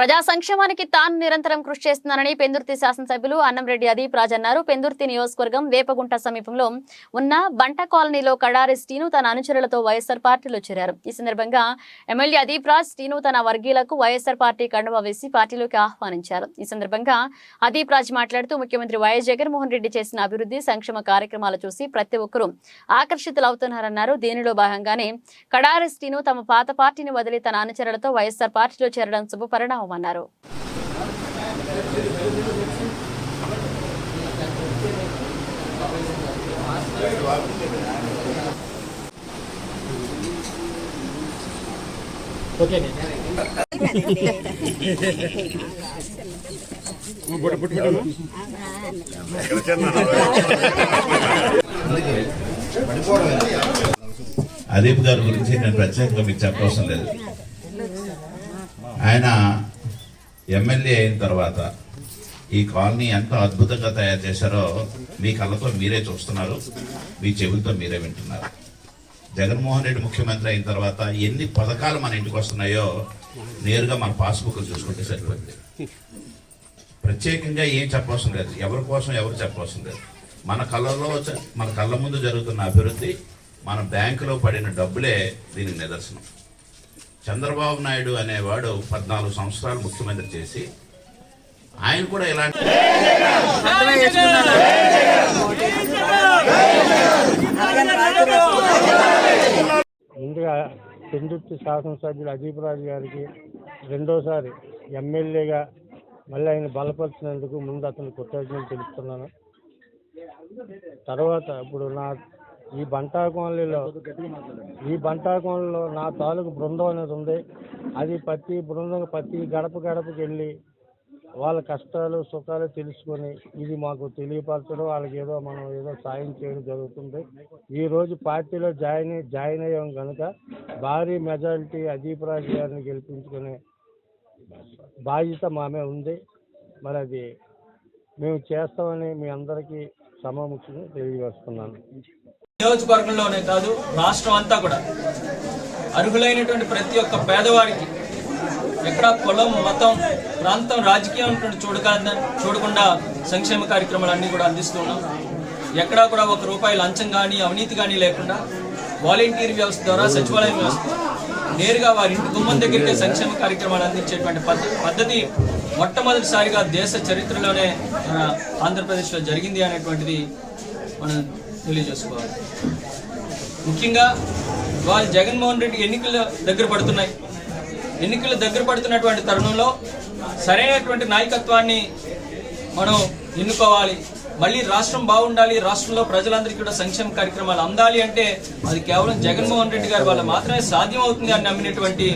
ప్రజా సంక్షేమానికి తాను నిరంతరం కృషి చేస్తున్నానని పెందుర్తి శాసనసభ్యులు అన్నంరెడ్డి అదీప్ రాజ్ అన్నారు. పెందుర్తి నియోజకవర్గం వేపగుంట సమీపంలో ఉన్న బంట కాలనీలో కడారి శ్రీను తన అనుచరులతో వైఎస్ఆర్ పార్టీలో చేరారు. ఈ సందర్భంగా ఎమ్మెల్యే అదీప్ రాజ్ శ్రీను తన వర్గీయులకు వైఎస్ఆర్ పార్టీ కండువా వేసి పార్టీలోకి ఆహ్వానించారు. ఈ సందర్భంగా అదీప్ రాజ్ మాట్లాడుతూ ముఖ్యమంత్రి వైఎస్ జగన్మోహన్ రెడ్డి చేసిన అభివృద్ధి సంక్షేమ కార్యక్రమాలు చూసి ప్రతి ఒక్కరూ ఆకర్షితులవుతున్నారన్నారు. దీనిలో భాగంగానే కడారి శ్రీను తమ పాత పార్టీని వదిలి తన అనుచరులతో వైఎస్ఆర్ పార్టీలో చేరడం శుభపరిణామమన్నారు అదీప్ గారి గురించి నేను ప్రత్యేకంగా మీకు చెప్పవసరం లేదు. ఆయన ఎమ్మెల్యే అయిన తర్వాత ఈ కాలనీ ఎంత అద్భుతంగా తయారు చేశారో మీ కళ్ళతో మీరే చూస్తున్నారు మీ చెవులతో మీరే వింటున్నారు. జగన్మోహన్ రెడ్డి ముఖ్యమంత్రి అయిన తర్వాత ఎన్ని పథకాలు మన ఇంటికి వస్తున్నాయో నేరుగా మన పాస్బుక్ చూసుకుంటే సరిపోయింది ప్రత్యేకంగా ఏం చెప్పవలసిన లేదు. ఎవరి కోసం ఎవరు చెప్పవలసిన లేదు. మన కళ్ళలో మన కళ్ళ ముందు జరుగుతున్న అభివృద్ధి మన బ్యాంకులో పడిన డబ్బులే దీనికి నిదర్శనం. చంద్రబాబు నాయుడు అనేవాడు పద్నాలుగు సంవత్సరాలు ముఖ్యమంత్రి చేసి ఆయన కూడా ఇలాంటి ముందుగా పెందుర్తి శాసనసభ్యులు అజీబ్ రాజు గారికి రెండోసారి ఎమ్మెల్యేగా మళ్ళీ ఆయన బలపరిచినందుకు ముందు అతను కృతజ్ఞతలు తెలుపుతున్నాను. తర్వాత ఇప్పుడు నా ఈ బంటా కాలనీలో ఈ బంటా కాలనీలో నా తాలూకు బృందం అనేది ఉంది. అది ప్రతి బృందం ప్రతి గడప గడపకి వెళ్ళి వాళ్ళ కష్టాలు సుఖాలు తెలుసుకొని ఇది మాకు తెలియపరచడం వాళ్ళకి ఏదో మనం ఏదో సాయం చేయడం జరుగుతుంది. ఈ రోజు పార్టీలో జాయిన్ జాయిన్ అయ్యాం కనుక భారీ మెజారిటీ అదీప్ రాజు గారిని గెలిపించుకునే బాధ్యత మామే ఉంది. మరి అది మేము చేస్తామని మీ అందరికీ సమాముఖంగా తెలియజేస్తున్నాను. నియోజకవర్గంలోనే కాదు రాష్ట్రం అంతా కూడా అర్హులైనటువంటి ప్రతి ఒక్క పేదవాడికి ఎక్కడ కులం మతం ప్రాంతం రాజకీయం అనేటువంటి చూడకుండా చూడకుండా సంక్షేమ కార్యక్రమాలు అన్నీ కూడా అందిస్తున్నాం ఎక్కడా కూడా ఒక రూపాయి లంచం కానీ అవినీతి కానీ లేకుండా వాలంటీర్ వ్యవస్థ ద్వారా సచివాలయం వ్యవస్థ నేరుగా వారి ఇంటి గుమ్మం దగ్గరికే సంక్షేమ కార్యక్రమాలు అందించేటువంటి పద్ధతి మొట్టమొదటిసారిగా దేశ చరిత్రలోనే మన ఆంధ్రప్రదేశ్లో జరిగింది అనేటువంటిది మనం తెలియజేసుకోవాలి. ముఖ్యంగా వాళ్ళు జగన్మోహన్ రెడ్డి ఎన్నికల దగ్గర పడుతున్నాయి. ఎన్నికలు దగ్గర పడుతున్నటువంటి తరుణంలో సరైనటువంటి నాయకత్వాన్ని మనం ఎన్నుకోవాలి. మళ్ళీ రాష్ట్రం బాగుండాలి రాష్ట్రంలో ప్రజలందరికీ కూడా సంక్షేమ కార్యక్రమాలు అందాలి అంటే అది కేవలం జగన్మోహన్ రెడ్డి గారి వల్ల మాత్రమే సాధ్యం అవుతుంది అని నమ్మినటువంటి